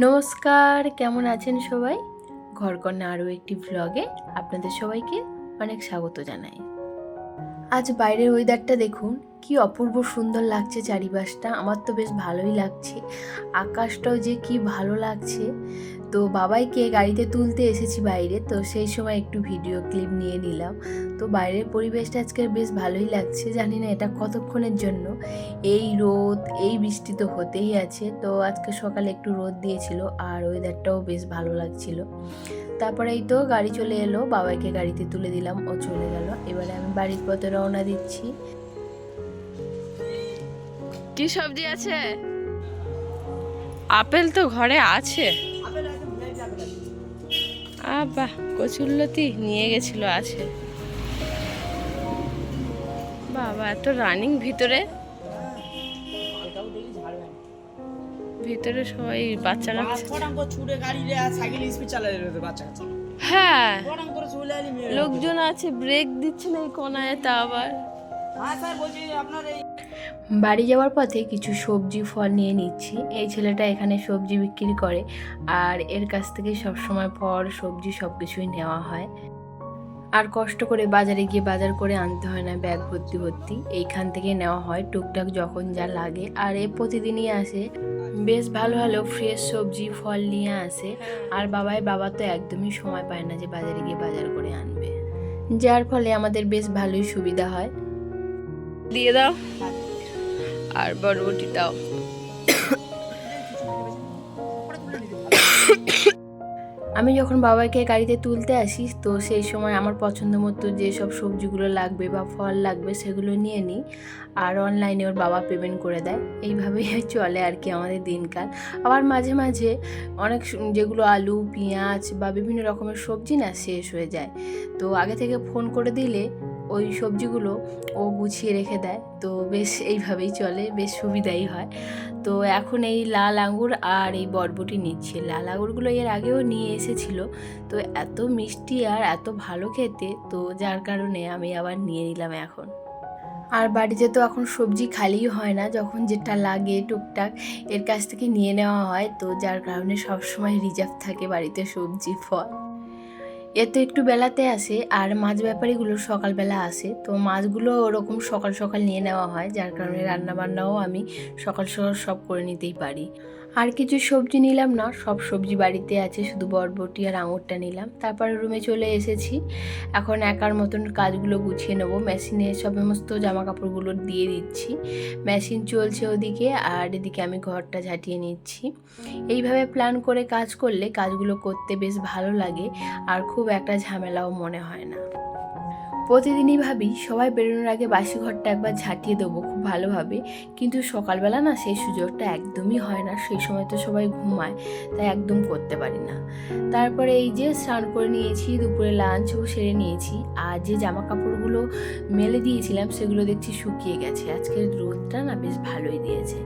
নমস্কার কেমন আছেন সবাই? ঘরকন্যা আরও একটি ভ্লগে আপনাদের সবাইকে অনেক স্বাগত জানাই। আজ বাইরের ওয়েদারটা দেখুন, কি অপূর্ব সুন্দর লাগছে চারিপাশটা। আমার তো বেশ ভালোই লাগছে। আকাশটাও যে কি ভালো লাগছে। তো বাবাইকে গাড়িতে তুলতে এসেছি বাইরে, তো সেই সময় একটু ভিডিও ক্লিপ নিয়ে নিলাম। তো বাইরের পরিবেশটা আজকে বেশ ভালোই লাগছে, জানি না এটা কতক্ষণের জন্য। এই রোদ, এই বৃষ্টি তো হতেই আছে। তো আজকে সকালে একটু রোদ দিয়েছিল আর ওয়েদারটাও বেশ ভালো লাগছিল। তারপরে এই তো গাড়ি চলে এলো বাবাকে গাড়িতে তুলে দিলাম, ও চলে গেল। এবারে আমি বাড়ির পথে রওনা দিচ্ছি। কি সবজি আছে? আপেল তো ঘরে আছে। আবা কচুল্লতি নিয়ে গেছিল আছে। বাবা, এত রানিং ভিতরে। রে বাচ্চা কাচ্চা। হ্যাঁ। লোকজন আছে ব্রেক দিচ্ছে না এই কোনায় তা আবার। হ্যাঁ স্যার বলছি আপনার এই বাড়ি যাওয়ার পথে কিছু সবজি ফল নিয়ে নিচ্ছি। এই ছেলেটা এখানে সবজি বিক্রি করে আর এর কাছ থেকে সবসময় ফল সবজি সব কিছুই নেওয়া হয়। আর কষ্ট করে বাজারে গিয়ে বাজার করে আনতে হয় না ব্যাগ ভর্তি ভর্তি এইখান থেকে নেওয়া হয় টুকটাক যখন যা লাগে আর এ প্রতিদিনই আসে বেশ ভালো ভালো ফ্রেশ সবজি ফল নিয়ে আসে আর বাবাই বাবা তো একদমই সময় পায় না যে বাজারে গিয়ে বাজার করে আনবে যার ফলে আমাদের বেশ ভালোই সুবিধা হয় দিয়ে দাও আর বরবটি দাও আমি যখন বাবাকে গাড়িতে তুলতে আসি, তো সেই সময় আমার পছন্দ মতো যেসব সবজিগুলো লাগবে বা ফল লাগবে সেগুলো নিয়ে নিই আর অনলাইনে ওর বাবা পেমেন্ট করে দেয়। এইভাবেই চলে আর কি আমাদের দিনকাল। আবার মাঝে মাঝে অনেক যেগুলো আলু, পেঁয়াজ বা বিভিন্ন রকমের সবজি না শেষ হয়ে যায়। তো আগে থেকে ফোন করে দিলে ওই সবজিগুলো ও গুছিয়ে রেখে দেয়। তো বেশ এইভাবেই চলে, বেশ সুবিধাই হয়। তো এখন এই লাল আঙুর আর এই বরবটি নিচ্ছি। লাল আঙুরগুলো এর আগেও নিয়ে এসেছিল। তো এত মিষ্টি আর এত ভালো খেতে, তো যার কারণে আমি আবার নিয়ে নিলাম এখন। আর বাড়িতে তো এখন সবজি খালিই হয় না, যখন যেটা লাগে টুকটাক এর কাছ থেকে নিয়ে নেওয়া হয়। তো যার কারণে সবসময় রিজার্ভ থাকে বাড়িতে সবজি, ফল। এ তো একটু বেলাতে আসে আর মাছ ব্যাপারীগুলো সকালবেলা আসে তো মাছগুলো ওরকম সকাল সকাল নিয়ে নেওয়া হয়, যার কারণে রান্নাবান্নাও আমি সকাল সকাল সব করে নিতেই পারি। আর কিছু সবজি নিলাম না, সব সবজি বাড়িতে আছে, শুধু বরবটি আর আঙুরটা নিলাম। তারপরে রুমে চলে এসেছি। এখন একার মতন কাজগুলো গুছিয়ে নেব। মেশিনে সমস্ত জামা কাপড়গুলো দিয়ে দিচ্ছি। মেশিন চলছে ওদিকে, আর এদিকে আমি ঘরটা ঝাঁটিয়ে নিচ্ছি। এইভাবে প্ল্যান করে কাজ করলে কাজগুলো করতে বেশ ভালো লাগে, আর খুব একটা ঝামেলাও মনে হয় না। প্রতিদিনই ভাবি সবাই বেরোনোর আগে বাসি ঘরটা একবার ঝাঁটিয়ে দেবো খুব ভালোভাবে। কিন্তু সকালবেলা না সেই সুযোগটা একদমই হয় না, সেই সময় তো সবাই ঘুমায়, তাই একদম করতে পারি না। তারপরে এই যে স্নান করে নিয়েছি, দুপুরে লাঞ্চও সেরে নিয়েছি, আর যে জামা কাপড়গুলো মেলে দিয়েছিলাম সেগুলো দেখছি শুকিয়ে গেছে। আজকের রোদটা না বেশ ভালোই দিয়েছে।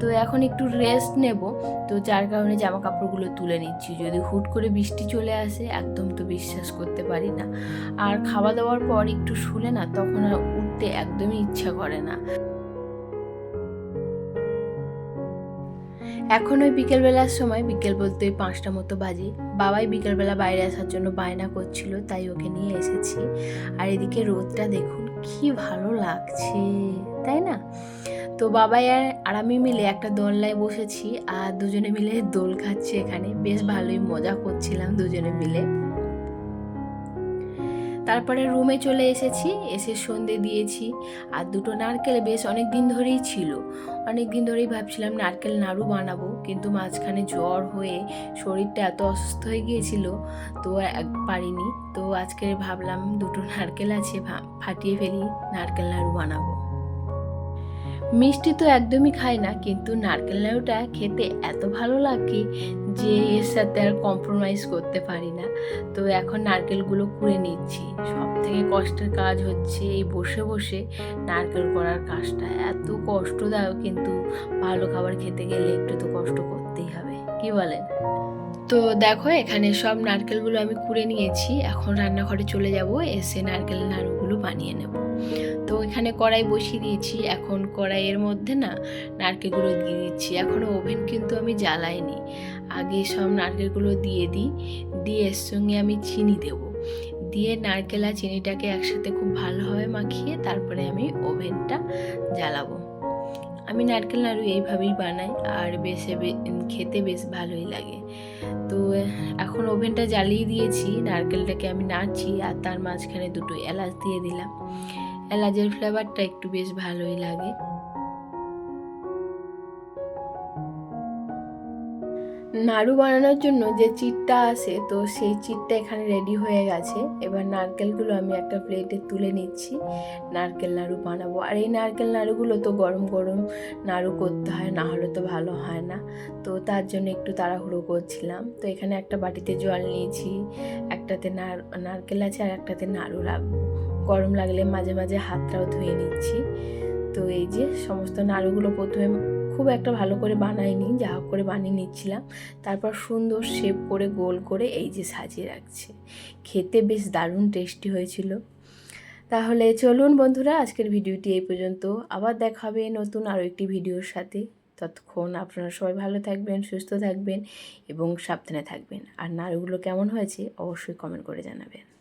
তো এখন একটু রেস্ট নেব, তো যার কারণে জামা কাপড়গুলো তুলে নিচ্ছি। যদি হুট করে বৃষ্টি চলে আসে, একদম তো বিশ্বাস করতে পারি না। আর খাওয়া দাওয়ার পর একটু শুলে না, তখন আর উঠতে একদমই ইচ্ছা করে না। এখন ওই বিকেলবেলার সময়, বিকেল বলতে ওই পাঁচটা মতো বাজে। বাবাই বিকেলবেলা বাইরে আসার জন্য বায়না করছিল, তাই ওকে নিয়ে এসেছি। আর এদিকে রোদটা দেখুন, কি ভালো লাগছে, তাই না? তো বাবাই আর আর আমি মিলে একটা দোলনায় বসেছি, আর দুজনে মিলে দোল খাচ্ছি এখানে। বেশ ভালোই মজা করছিলাম দুজনে মিলে। তারপরে রুমে চলে এসেছি, এসে সন্ধে দিয়েছি। আর দুটো নারকেল বেশ অনেক দিন ধরেই ছিল। অনেক দিন ধরেই ভাবছিলাম নারকেল নাড়ু বানাবো, কিন্তু মাঝখানে জ্বর হয়ে শরীরটা এত অসুস্থ হয়ে গিয়েছিল, তো এক পারিনি। তো আজকে ভাবলাম দুটো নারকেল আছে ফাটিয়ে ফেলি, নারকেল নাড়ু বানাবো। মিষ্টি তো একদমই খাই না, কিন্তু নারকেল নাড়ুটা খেতে এত ভালো লাগে যে এর সাথে আর কম্প্রোমাইজ করতে পারি না। তো এখন নারকেলগুলো কুড়ে নিচ্ছি। সব থেকে কষ্টের কাজ হচ্ছে এই বসে বসে নারকেল করার কাজটা। এত কষ্টদায়ক, কিন্তু ভালো খাবার খেতে গেলে একটু তো কষ্ট করতেই হবে। কি বলেন? তো দেখো, এখানে সব নারকেলগুলো আমি কুড়ে নিয়েছি। এখন রান্নাঘরে চলে যাব, এসে নারকেল নাড়ুগুলো বানিয়ে নেব। তো এখানে কড়াই বসিয়ে দিয়েছি। এখন কড়াইয়ের মধ্যে না নারকেলগুলো দিয়ে দিচ্ছি। এখনও ওভেন কিন্তু আমি জ্বালাইনি। আগে সব নারকেলগুলো দিয়ে দিই। দিয়ে এর সঙ্গে আমি চিনি দেব। দিয়ে নারকেল আর চিনিটাকে একসাথে খুব ভালোভাবে মাখিয়ে তারপরে আমি ওভেনটা জ্বালাবো। আমি নারকেল নাড়ু এইভাবেই বানাই আর বেশ খেতে বেশ ভালোই লাগে। তো, এখন ওভেনটা জ্বালিয়ে দিয়েছি, নারকেলটাকে আমি নাড়ছি আর তার মাঝখানে দুটো এলাচ দিয়ে দিলাম। এলাচের ফ্লেভারটা একটু বেশ ভালোই লাগে। নাড়ু বানানোর জন্য যে চিটটা আসে তো সেই চিটটা এখানে রেডি হয়ে গেছে। এবার নারকেলগুলো আমি একটা প্লেটে তুলে নিচ্ছি। নারকেল নাড়ু বানাবো। আর এই নারকেল নাড়ুগুলো তো গরম গরম নাড়ু করতে হয়, না হলে তো ভালো হয় না। তো তার জন্য একটু তাড়াহুড়ো করছিলাম। তো এখানে একটা বাটিতে জল নিয়েছি, একটাতে নার, নারকেল আছে আর একটাতে নাড়ু রাখব গরম লাগলে মাঝে মাঝে হাতটাও ধুয়ে নিচ্ছি। তো এই যে সমস্ত নাড়ুগুলো প্রথমে খুব একটা ভালো করে বানাইনি, যা করে বানিয়ে নিচ্ছিলাম। তারপর সুন্দর শেপ করে, গোল করে এই যে সাজিয়ে রাখছে। খেতে বেশ দারুণ টেস্টি হয়েছিল। তাহলে চলুন বন্ধুরা, আজকের ভিডিওটি এই পর্যন্ত। আবার দেখা হবে নতুন আরও একটি ভিডিওর সাথে। ততক্ষণ আপনারা সবাই ভালো থাকবেন, সুস্থ থাকবেন এবং সাবধানে থাকবেন। আর নাড়ুগুলো কেমন হয়েছে অবশ্যই কমেন্ট করে জানাবেন।